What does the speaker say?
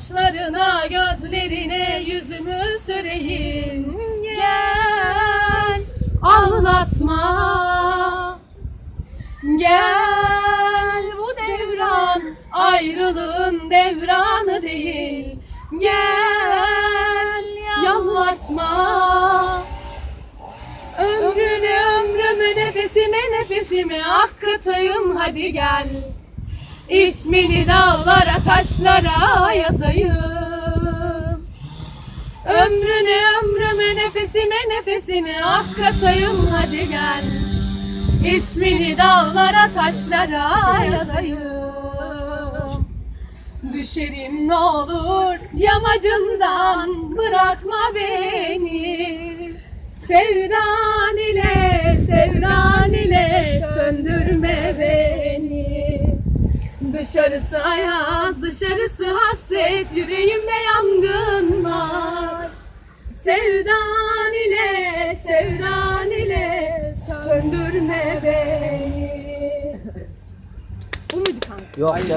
Saçlarına, gözlerine yüzümü süreyim. Gel ağlatma. Gel bu devran ayrılığın devranı değil. Gel yalvartma Ömrünü ömrümü nefesime nefesime akıtayım hadi gel. İsmini dağlara taşlara yazayım. Ömrünü ömrümü nefesime nefesini akıtayım hadi gel. İsmini dağlara taşlara yazayım. Düşerim ne olur yamacından bırakma beni. Sevdan Dışarısı ayaz dışarısı hasret yüreğimde yangın var Sevdan ile sevdan ile söndürme beni Bu muydu kanka? Yok canım.